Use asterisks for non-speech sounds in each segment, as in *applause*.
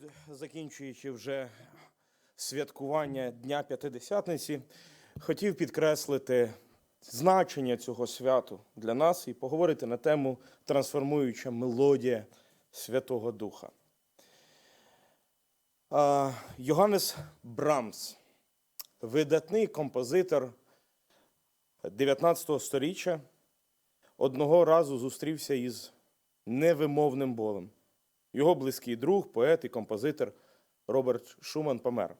мабуть, закінчуючи вже святкування Дня П'ятидесятниці, хотів підкреслити значення цього святу для нас і поговорити на тему трансформуюча мелодія Святого Духа. Йоганнес Брамс, видатний композитор 19 століття, одного разу зустрівся із невимовним болем. Його близький друг, поет і композитор Роберт Шуман помер.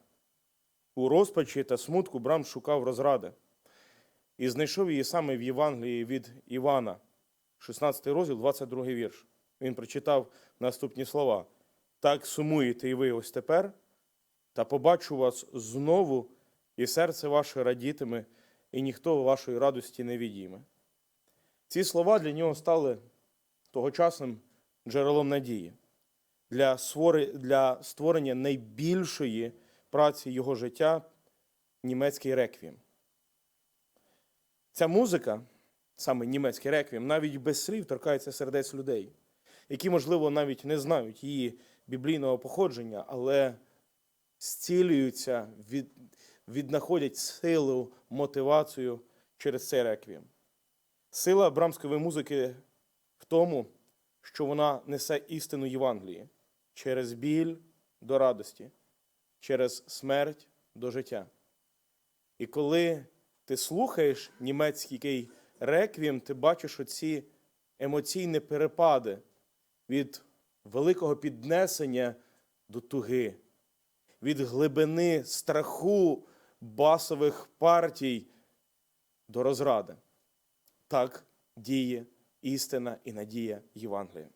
У розпачі та смутку Брам шукав розради і знайшов її саме в Євангелії від Івана, 16 розділ, 22 вірш. Він прочитав наступні слова: Так сумуєте і ви ось тепер, та побачу вас знову, і серце ваше радітиме, і ніхто вашої радості не відійме. Ці слова для нього стали тогочасним джерелом надії для створення найбільшої праці його життя німецький реквієм. Ця музика, саме німецький реквієм, навіть без слів торкається сердець людей, які, можливо, навіть не знають її біблійного походження, але зцілюються, від, віднаходять силу, мотивацію через цей реквієм. Сила брамської музики в тому, що вона несе істину Євангелії через біль до радості, через смерть до життя. І коли ти слухаєш німецький реквієм, ти бачиш оці емоційні перепади від великого піднесення до туги, від глибини страху басових партій до розради. Так діє істина і надія Євангелія.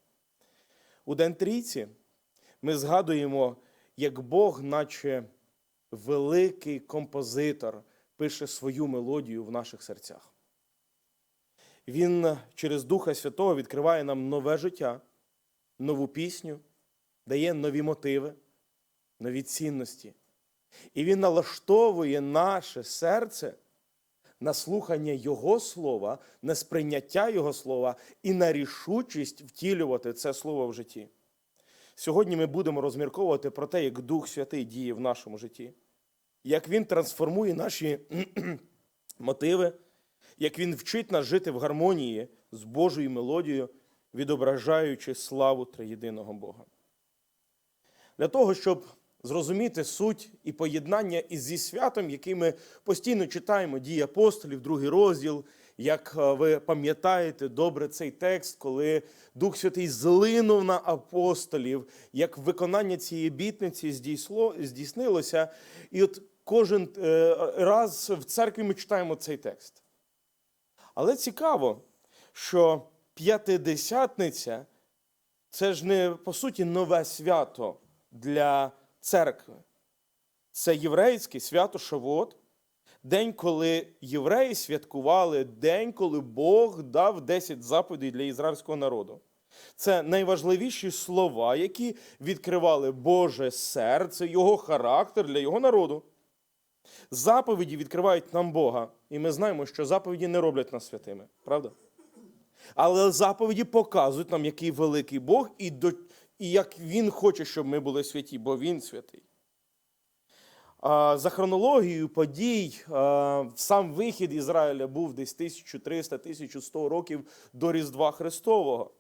У День Трійці ми згадуємо, як Бог, наче великий композитор, пише свою мелодію в наших серцях. Він через Духа Святого відкриває нам нове життя, нову пісню, дає нові мотиви, нові цінності. І Він налаштовує наше серце на слухання Його слова, на сприйняття Його слова і на рішучість втілювати це слово в житті. Сьогодні ми будемо розмірковувати про те, як Дух Святий діє в нашому житті, як Він трансформує наші *clears throat* мотиви, як Він вчить нас жити в гармонії з Божою мелодією, відображаючи славу триєдиного Бога. Для того, щоб зрозуміти суть і поєднання із зі святом, який ми постійно читаємо дії апостолів, другий розділ. Як е, ви пам'ятаєте добре цей текст, коли Дух Святий злинув на апостолів, як виконання цієї бітниці здійсло, здійснилося. І от кожен е, раз в церкві ми читаємо цей текст. Але цікаво, що п'ятидесятниця це ж не по суті нове свято для церкви. Це єврейське свято Шавот, день, коли євреї святкували день, коли Бог дав 10 заповідей для ізраїльського народу. Це найважливіші слова, які відкривали Боже серце, його характер для його народу. Заповіді відкривають нам Бога, і ми знаємо, що заповіді не роблять нас святими, правда? Але заповіді показують нам, який великий Бог, і, до, і як Він хоче, щоб ми були святі, бо Він святий. За хронологією подій, сам вихід Ізраїля був десь 1300-1100 років до Різдва Христового.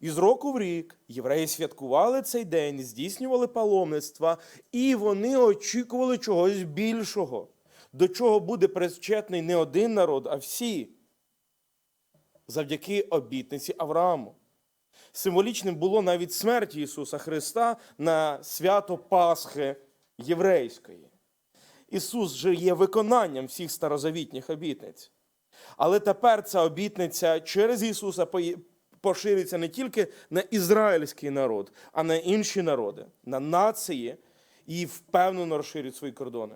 І з року в рік євреї святкували цей день, здійснювали паломництва, і вони очікували чогось більшого, до чого буде причетний не один народ, а всі, завдяки обітниці Аврааму. Символічним було навіть смерть Ісуса Христа на свято Пасхи єврейської. Ісус же є виконанням всіх старозавітніх обітниць. Але тепер ця обітниця через Ісуса поширюється не тільки на ізраїльський народ, а на інші народи, на нації і впевнено розширюють свої кордони.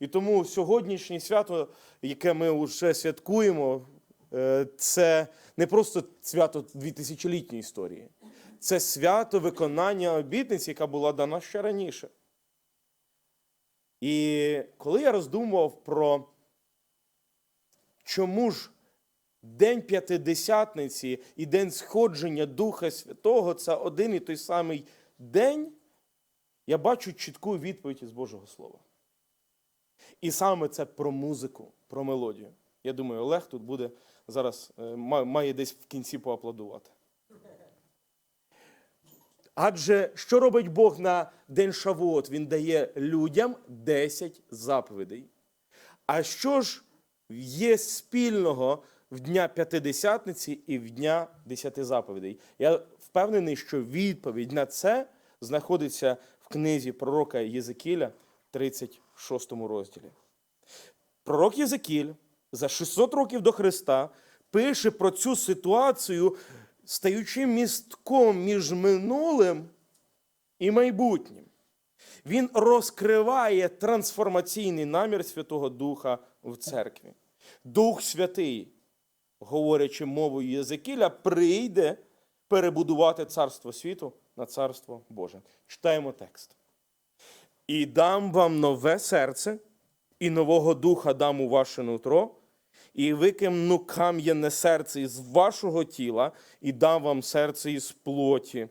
І тому сьогоднішнє свято, яке ми вже святкуємо, е, це не просто свято 2000-літньої історії, це свято виконання обітниці, яка була дана ще раніше. І коли я роздумував про чому ж День П'ятидесятниці і День сходження Духа Святого це один і той самий день, я бачу чітку відповідь із Божого Слова. І саме це про музику, про мелодію. Я думаю, Олег тут буде зараз е, має десь в кінці поаплодувати. Адже що робить Бог на день Шавуот? Він дає людям 10 заповідей. А що ж є спільного в дня П'ятидесятниці і в дня Десяти заповідей? Я впевнений, що відповідь на це знаходиться в книзі пророка Єзекіля, 36 розділі. Пророк Єзекіль за 600 років до Христа пише про цю ситуацію, стаючи містком між минулим і майбутнім. Він розкриває трансформаційний намір Святого Духа в церкві. Дух Святий, говорячи мовою Єзекіля, прийде перебудувати царство світу на царство Боже. Читаємо текст. І дам вам нове серце, і нового духа дам у ваше нутро, і викимну кам'яне серце із вашого тіла, і дам вам серце із плоті,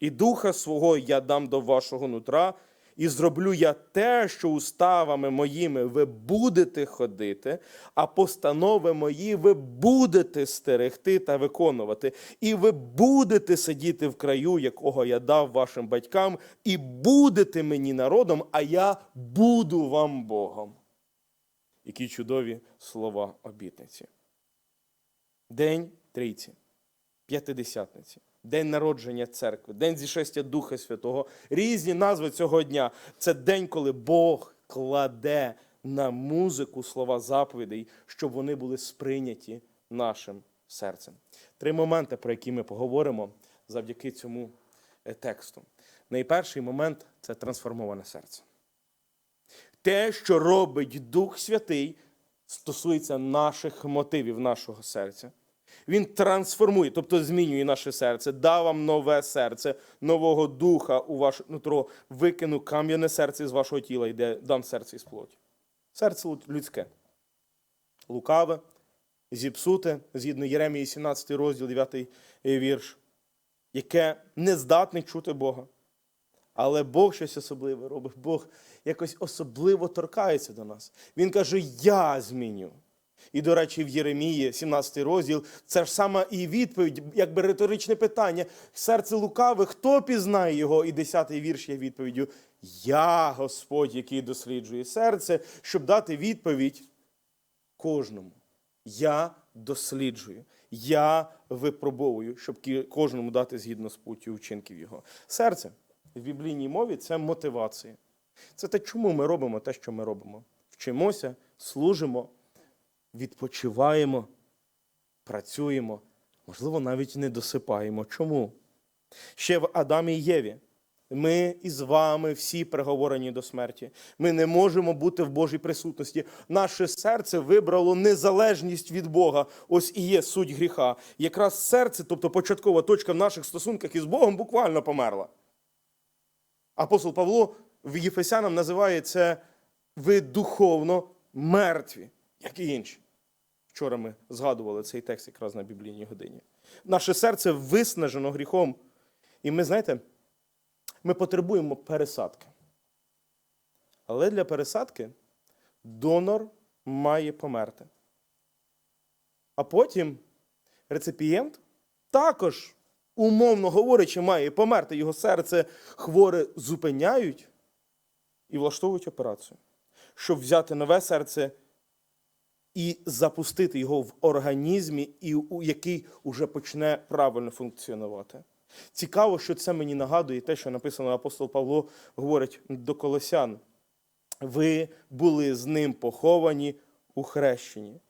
і духа свого я дам до вашого нутра, і зроблю я те, що уставами моїми ви будете ходити, а постанови мої ви будете стерегти та виконувати, і ви будете сидіти в краю, якого я дав вашим батькам, і будете мені народом, а я буду вам Богом. Які чудові слова обітниці. День трійці, п'ятидесятниці, день народження церкви, день зішестя Духа Святого. Різні назви цього дня. Це день, коли Бог кладе на музику слова заповідей, щоб вони були сприйняті нашим серцем. Три моменти, про які ми поговоримо завдяки цьому е, тексту. Найперший момент це трансформоване серце. Те, що робить Дух Святий, стосується наших мотивів, нашого серця. Він трансформує, тобто змінює наше серце, дав вам нове серце, нового духа у ваше нутро, викину кам'яне серце з вашого тіла і дам серце із плоті. Серце людське, лукаве, зіпсуте, згідно Єремії 17 розділ, 9 вірш, яке не здатне чути Бога. Але Бог щось особливе робить. Бог якось особливо торкається до нас. Він каже: Я зміню. І, до речі, в Єремії, 17 розділ, це ж саме і відповідь, якби риторичне питання. Серце лукаве, хто пізнає його? І 10-й вірш є відповіддю: Я Господь, який досліджує серце, щоб дати відповідь кожному. Я досліджую, я випробовую, щоб кожному дати згідно з путтю вчинків його. Серце в біблійній мові це мотивація. Це те, чому ми робимо те, що ми робимо. Вчимося, служимо, відпочиваємо, працюємо, можливо, навіть не досипаємо. Чому? Ще в Адамі і Єві. Ми із вами всі приговорені до смерті. Ми не можемо бути в Божій присутності. Наше серце вибрало незалежність від Бога. Ось і є суть гріха. Якраз серце, тобто початкова точка в наших стосунках із Богом, буквально померла. Апостол Павло в Єфесянам називає це ви духовно мертві, як і інші. Вчора ми згадували цей текст якраз на біблійній годині. Наше серце виснажено гріхом. І ми, знаєте, ми потребуємо пересадки. Але для пересадки донор має померти. А потім реципієнт також, умовно говорячи, має померти. Його серце хворе зупиняють і влаштовують операцію, щоб взяти нове серце і запустити його в організмі, який уже почне правильно функціонувати. Цікаво, що це мені нагадує те, що написано апостол Павло говорить до Колосян. Ви були з ним поховані у хрещенні,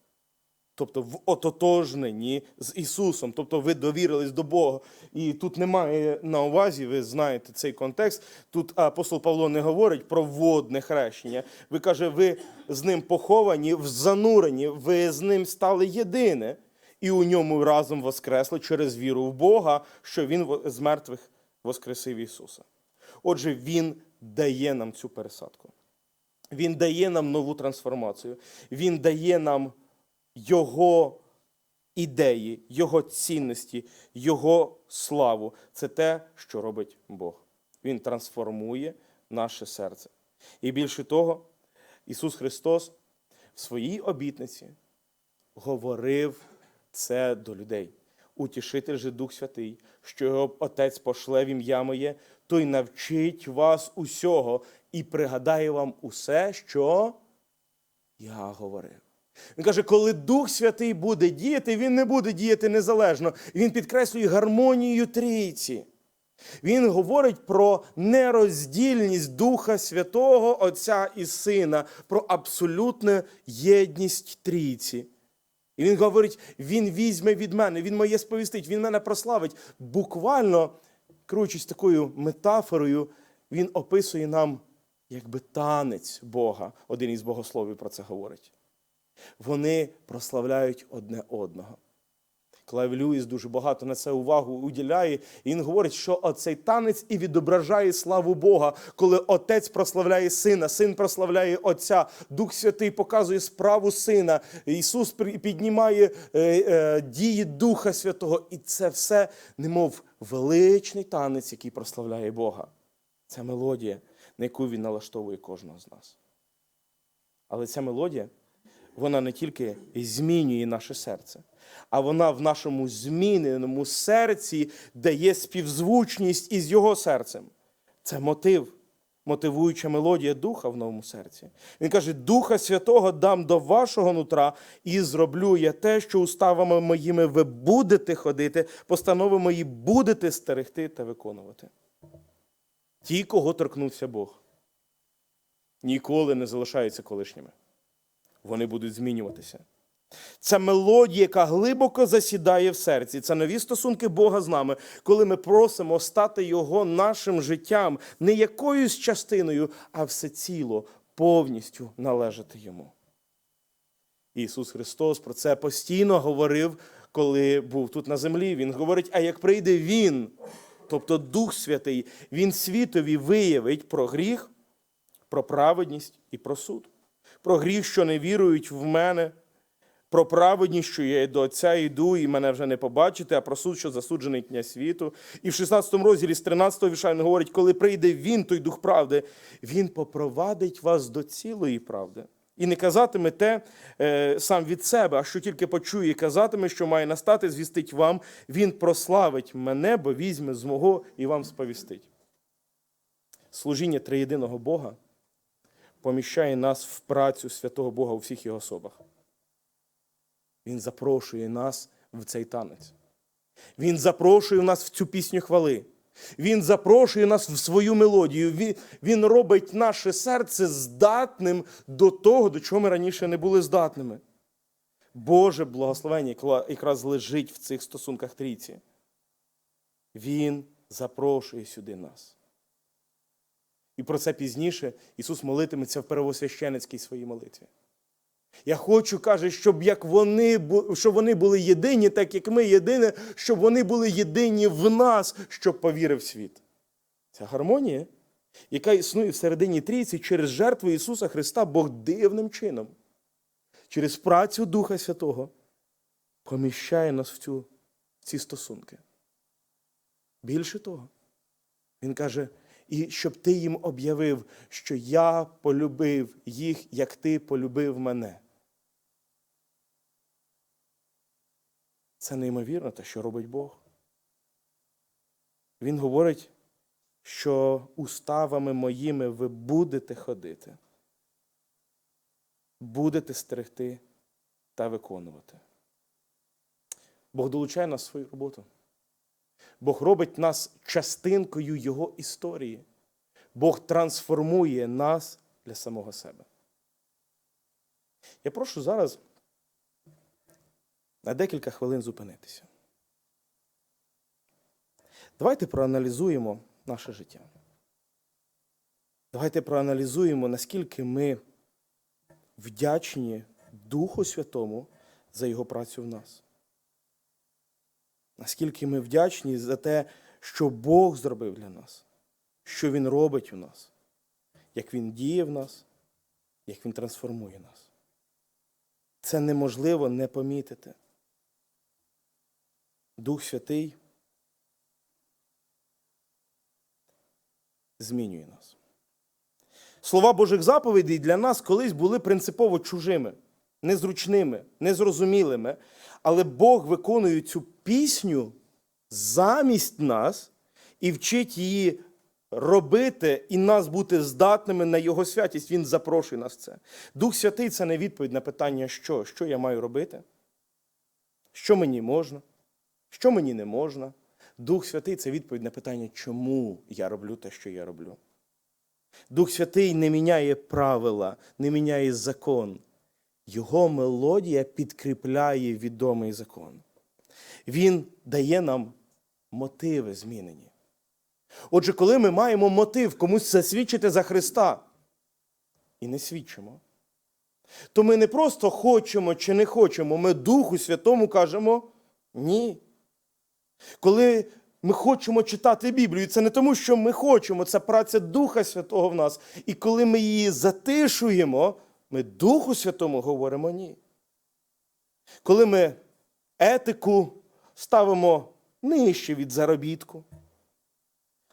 тобто в ототожненні з Ісусом, тобто ви довірились до Бога. І тут немає на увазі, ви знаєте цей контекст. Тут апостол Павло не говорить про водне хрещення. Ви каже, ви з ним поховані в зануренні, ви з ним стали єдине, і у ньому разом воскресли через віру в Бога, що Він з мертвих воскресив Ісуса. Отже, Він дає нам цю пересадку. Він дає нам нову трансформацію. Він дає нам Його ідеї, Його цінності, Його славу. Це те, що робить Бог. Він трансформує наше серце. І більше того, Ісус Христос в своїй обітниці говорив це до людей. Утішитель же Дух Святий, що його Отець пошле в ім'я моє, той навчить вас усього і пригадає вам усе, що я говорив. Він каже, коли Дух Святий буде діяти, він не буде діяти незалежно. Він підкреслює гармонію трійці. Він говорить про нероздільність Духа Святого, Отця і Сина, про абсолютну єдність трійці. І він говорить: Він візьме від мене, він моє сповістить, він мене прославить. Буквально, керуючись такою метафорою, він описує нам якби танець Бога. Один із богословів про це говорить. Вони прославляють одне одного. Клайв Льюіс дуже багато на це увагу уділяє. І він говорить, що оцей танець і відображає славу Бога, коли Отець прославляє Сина, Син прославляє Отця, Дух Святий показує справу Сина. Ісус піднімає е, е, дії Духа Святого. І це все, немов величний танець, який прославляє Бога. Це мелодія, на яку він налаштовує кожного з нас. Але ця мелодія, вона не тільки змінює наше серце, а вона в нашому зміненому серці дає співзвучність із його серцем. Це мотив, мотивуюча мелодія духа в новому серці. Він каже: Духа Святого дам до вашого нутра і зроблю я те, що уставами моїми ви будете ходити, постанови мої будете стерегти та виконувати. Ті, кого торкнувся Бог, ніколи не залишаються колишніми. Вони будуть змінюватися. Це мелодія, яка глибоко засідає в серці. Це нові стосунки Бога з нами, коли ми просимо стати Його нашим життям, не якоюсь частиною, а всеціло, повністю належати Йому. Ісус Христос про це постійно говорив, коли був тут на землі. Він говорить: а як прийде Він, тобто Дух Святий, Він світові виявить про гріх, про праведність і про суд. Про гріх, що не вірують в мене, про праведність, що я до Отця йду, і мене вже не побачите, а про суд, що засуджений князь світу. І в 16 розділі з 13 вірша він говорить, коли прийде він, той дух правди, він попровадить вас до цілої правди. І не казатиме те е, сам від себе, а що тільки почує, і казатиме, що має настати, звістить вам, він прославить мене, бо візьме з мого і вам сповістить. Служіння триєдиного Бога поміщає нас в працю святого Бога у всіх його особах. Він запрошує нас в цей танець. Він запрошує нас в цю пісню хвали. Він запрошує нас в свою мелодію. Він, робить наше серце здатним до того, до чого ми раніше не були здатними. Боже благословення якраз лежить в цих стосунках трійці. Він запрошує сюди нас. І про це пізніше Ісус молитиметься в первосвященицькій своїй молитві. Я хочу, каже, щоб як вони, щоб вони були єдині, так як ми єдині, щоб вони були єдині в нас, щоб повірив світ. Ця гармонія, яка існує всередині трійці через жертву Ісуса Христа, Бог дивним чином, через працю Духа Святого поміщає нас в, цю, в ці стосунки. Більше того, Він каже, і щоб ти їм об'явив, що я полюбив їх, як ти полюбив мене. Це неймовірно те, що робить Бог. Він говорить, що уставами моїми ви будете ходити, будете стерегти та виконувати. Бог долучає нас в свою роботу. Бог робить нас частинкою Його історії. Бог трансформує нас для самого себе. Я прошу зараз на декілька хвилин зупинитися. Давайте проаналізуємо наше життя. Давайте проаналізуємо, наскільки ми вдячні Духу Святому за Його працю в нас. Наскільки ми вдячні за те, що Бог зробив для нас, що Він робить у нас, як Він діє в нас, як Він трансформує нас. Це неможливо не помітити. Дух Святий змінює нас. Слова Божих заповідей для нас колись були принципово чужими, незручними, незрозумілими. Але Бог виконує цю пісню замість нас і вчить її робити і нас бути здатними на Його святість. Він запрошує нас це. Дух Святий це не відповідь на питання, що, що я маю робити, що мені можна, що мені не можна. Дух Святий це відповідь на питання, чому я роблю те, що я роблю. Дух Святий не міняє правила, не міняє закон. Його мелодія підкріпляє відомий закон. Він дає нам мотиви змінені. Отже, коли ми маємо мотив комусь засвідчити за Христа і не свідчимо, то ми не просто хочемо чи не хочемо, ми Духу Святому кажемо ні. Коли ми хочемо читати Біблію, це не тому, що ми хочемо, це праця Духа Святого в нас. І коли ми її затишуємо, ми Духу Святому говоримо ні. Коли ми етику ставимо нижче від заробітку,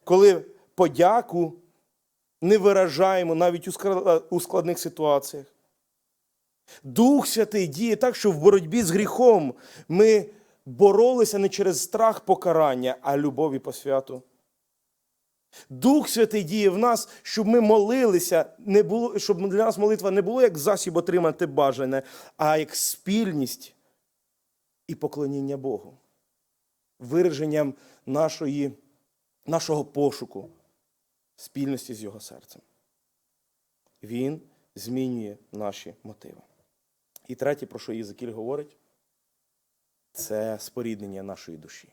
коли подяку не виражаємо навіть у складних ситуаціях. Дух Святий діє так, що в боротьбі з гріхом ми боролися не через страх покарання, а любов і посвяту. Дух Святий діє в нас, щоб ми молилися, не було, щоб для нас молитва не було як засіб отримати бажане, а як спільність і поклоніння Богу, вираженням нашої, нашого пошуку, спільності з Його серцем. Він змінює наші мотиви. І третє, про що Єзекіль говорить, це споріднення нашої душі.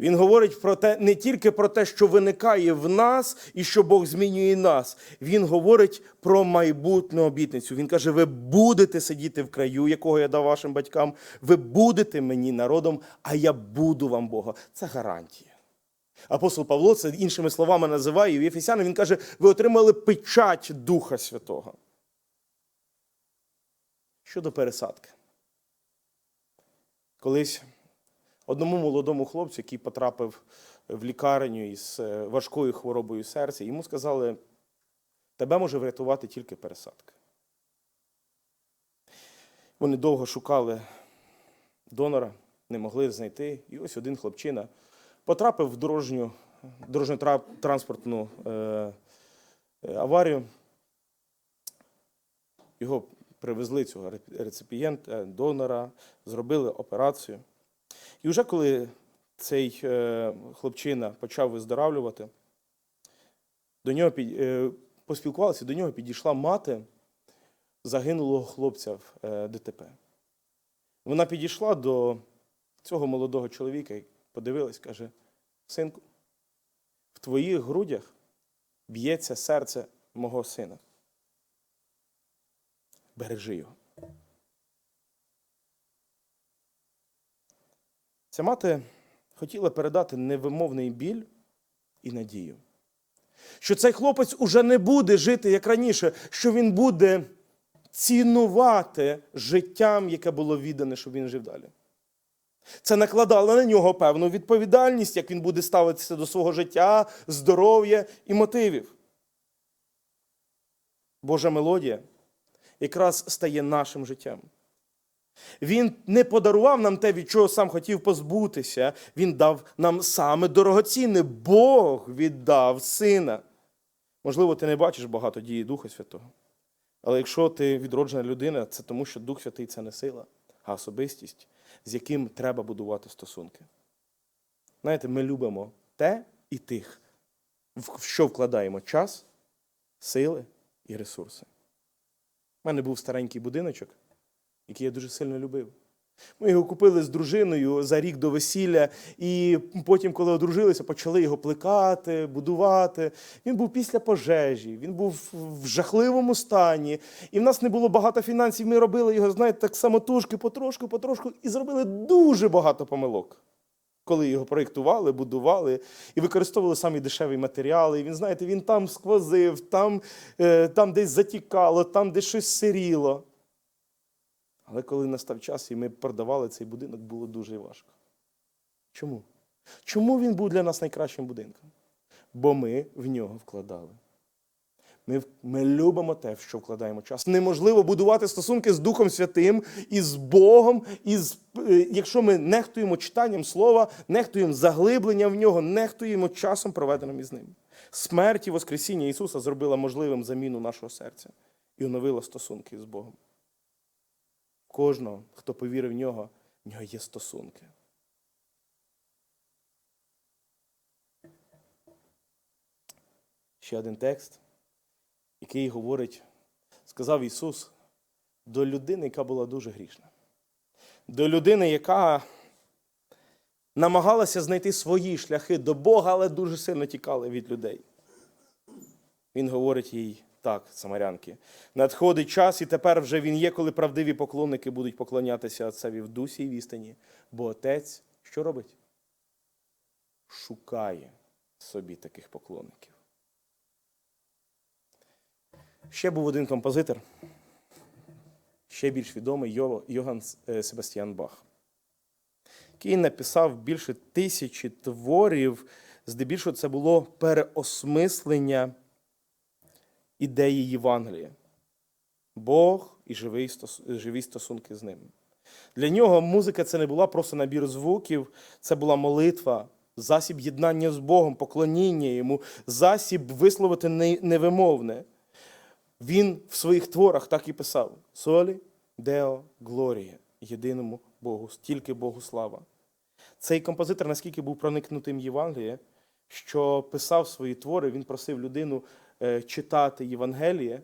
Він говорить про те, не тільки про те, що виникає в нас і що Бог змінює нас. Він говорить про майбутню обітницю. Він каже: ви будете сидіти в краю, якого я дав вашим батькам, ви будете мені народом, а я буду вам Бога. Це гарантія. Апостол Павло це іншими словами називає і Єфесянам. Він каже: ви отримали печать Духа Святого. Щодо пересадки. Колись одному молодому хлопцю, який потрапив в лікарню із е, важкою хворобою серця, йому сказали, тебе може врятувати тільки пересадка. Вони довго шукали донора, не могли знайти. І ось один хлопчина потрапив в дорожню, дорожньо-транспортну е, аварію. Його привезли цього реципієнта, донора, зробили операцію. І вже коли цей е, хлопчина почав виздоравлювати, до нього е, поспілкувалися, до нього підійшла мати загинулого хлопця в е, ДТП. Вона підійшла до цього молодого чоловіка і подивилась, каже: Синку, в твоїх грудях б'ється серце мого сина. Бережи його. Ця мати хотіла передати невимовний біль і надію, що цей хлопець уже не буде жити як раніше, що він буде цінувати життям, яке було віддане, щоб він жив далі. Це накладало на нього певну відповідальність, як він буде ставитися до свого життя, здоров'я і мотивів. Божа мелодія якраз стає нашим життям. Він не подарував нам те, від чого сам хотів позбутися. Він дав нам саме дорогоцінне. Бог віддав сина. Можливо, ти не бачиш багато дії Духа Святого. Але якщо ти відроджена людина, це тому, що Дух Святий це не сила, а особистість, з яким треба будувати стосунки. Знаєте, ми любимо те і тих, в що вкладаємо час, сили і ресурси. У мене був старенький будиночок який я дуже сильно любив. Ми його купили з дружиною за рік до весілля, і потім, коли одружилися, почали його плекати, будувати. Він був після пожежі, він був в жахливому стані, і в нас не було багато фінансів. Ми робили його, знаєте, так самотужки, потрошку, потрошку, і зробили дуже багато помилок. Коли його проєктували, будували і використовували самі дешеві матеріали. І він, знаєте, він там сквозив, там, е, там десь затікало, там десь щось сиріло. Але коли настав час і ми продавали цей будинок, було дуже важко. Чому? Чому він був для нас найкращим будинком? Бо ми в нього вкладали. Ми, ми любимо те, в що вкладаємо час. Неможливо будувати стосунки з Духом Святим і з Богом, і з, е, якщо ми нехтуємо читанням слова, нехтуємо заглибленням в нього, нехтуємо часом, проведеним із ним. Смерть і Воскресіння Ісуса зробила можливим заміну нашого серця і оновила стосунки з Богом. Кожного, хто повірив в нього, в нього є стосунки. Ще один текст, який говорить, сказав Ісус до людини, яка була дуже грішна. До людини, яка намагалася знайти свої шляхи до Бога, але дуже сильно тікала від людей. Він говорить їй так, самарянки. Надходить час, і тепер вже він є, коли правдиві поклонники будуть поклонятися Отцеві в дусі і вістані. Бо Отець що робить? Шукає собі таких поклонників. Ще був один композитор, ще більш відомий Йо- Йоган е, Себастьян Бах, який написав більше тисячі творів, здебільшого це було переосмислення ідеї Євангелія. Бог і живі стосунки з ним. Для нього музика це не була просто набір звуків, це була молитва, засіб єднання з Богом, поклоніння йому, засіб висловити невимовне. Він в своїх творах так і писав: Солі, Део, Глорія, єдиному Богу, стільки Богу слава. Цей композитор наскільки був проникнутим Євангеліє, що писав свої твори, він просив людину читати Євангеліє,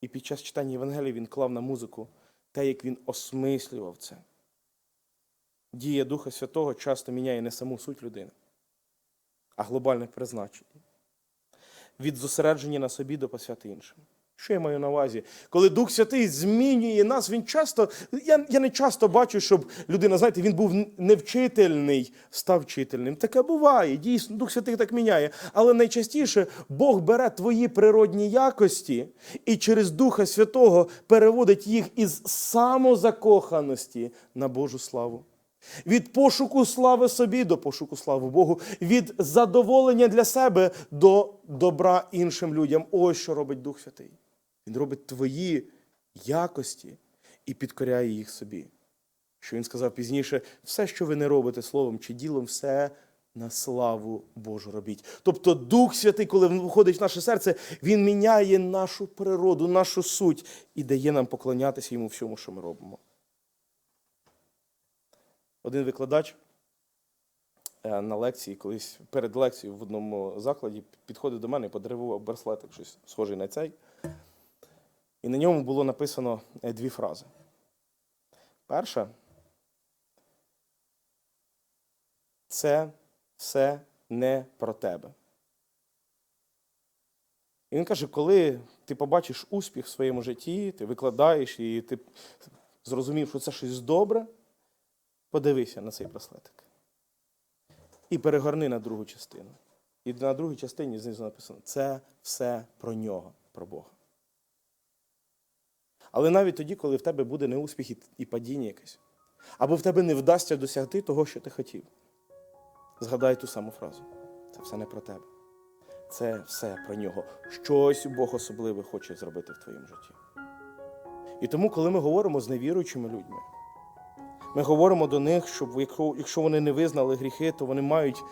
і під час читання Євангелія він клав на музику те, як він осмислював це. Дія Духа Святого часто міняє не саму суть людини, а глобальне призначення. Від зосередження на собі до посвяти іншим. Що я маю на увазі? Коли Дух Святий змінює нас, він часто. Я, я не часто бачу, щоб людина, знаєте, він був невчительний, став вчительним. Таке буває, дійсно, Дух Святий так міняє. Але найчастіше Бог бере твої природні якості і через Духа Святого переводить їх із самозакоханості на Божу славу. Від пошуку слави собі до пошуку слави Богу, від задоволення для себе до добра іншим людям. Ось що робить Дух Святий. Він робить твої якості і підкоряє їх собі. Що він сказав пізніше: все, що ви не робите словом чи ділом, все на славу Божу робіть. Тобто Дух Святий, коли входить в наше серце, він міняє нашу природу, нашу суть і дає нам поклонятися йому всьому, що ми робимо. Один викладач е, на лекції, колись перед лекцією в одному закладі підходив до мене і подарував браслетик, щось схожий на цей. І на ньому було написано е, дві фрази. Перша це все не про тебе. І він каже, коли ти побачиш успіх в своєму житті, ти викладаєш і ти зрозумів, що це щось добре, подивися на цей браслетик. І перегорни на другу частину. І на другій частині знизу написано: це все про нього, про Бога. Але навіть тоді, коли в тебе буде неуспіх і- падіння якесь, або в тебе не вдасться досягти того, що ти хотів, згадай ту саму фразу. Це все не про тебе. Це все про нього. Щось Бог особливе хоче зробити в твоєму житті. І тому, коли ми говоримо з невіруючими людьми, ми говоримо до них, щоб якщо вони не визнали гріхи, то вони мають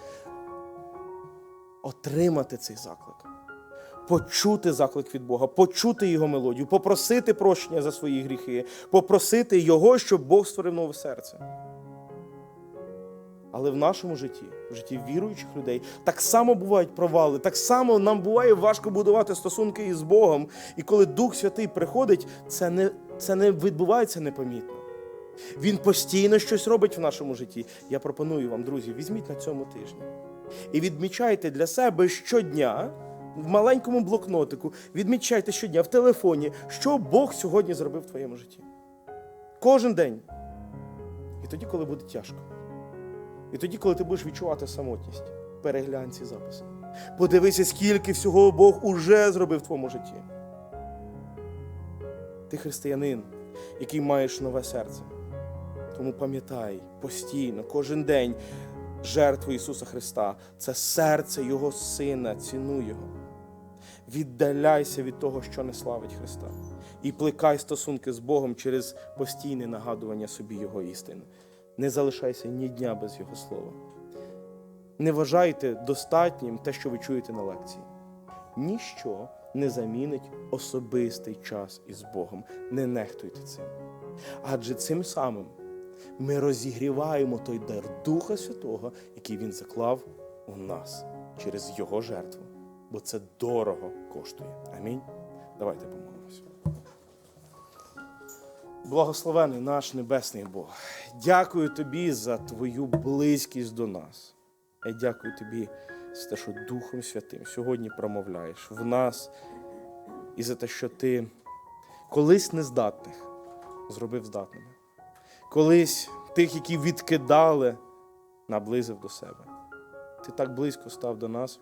отримати цей заклик, почути заклик від Бога, почути його мелодію, попросити прощення за свої гріхи, попросити Його, щоб Бог створив нове серце. Але в нашому житті, в житті віруючих людей, так само бувають провали, так само нам буває важко будувати стосунки із Богом. І коли Дух Святий приходить, це не, це не відбувається непомітно. Він постійно щось робить в нашому житті. Я пропоную вам, друзі, візьміть на цьому тижні і відмічайте для себе щодня в маленькому блокнотику, відмічайте щодня в телефоні, що Бог сьогодні зробив в твоєму житті. Кожен день. І тоді, коли буде тяжко. І тоді, коли ти будеш відчувати самотність, переглянь ці записи. Подивися, скільки всього Бог уже зробив в твоєму житті. Ти християнин, який маєш нове серце. Тому пам'ятай постійно, кожен день жертву Ісуса Христа це серце Його Сина, цінуй Його. Віддаляйся від того, що не славить Христа. І плекай стосунки з Богом через постійне нагадування собі Його істини. Не залишайся ні дня без Його слова. Не вважайте достатнім те, що ви чуєте на лекції. Ніщо не замінить особистий час із Богом. Не нехтуйте цим. Адже цим самим ми розігріваємо той дар Духа Святого, який Він заклав у нас через Його жертву. Бо це дорого коштує. Амінь. Давайте помолимося. Благословений наш Небесний Бог. Дякую тобі за твою близькість до нас. Я дякую тобі за те, що Духом Святим сьогодні промовляєш в нас і за те, що ти колись нездатних зробив здатними. Колись тих, які відкидали, наблизив до себе. Ти так близько став до нас,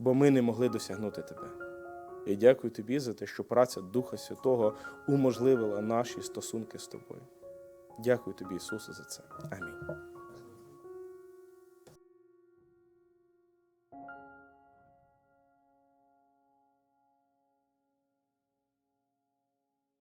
бо ми не могли досягнути тебе. Я дякую тобі за те, що праця Духа Святого уможливила наші стосунки з тобою. Дякую тобі, Ісусе, за це. Амінь.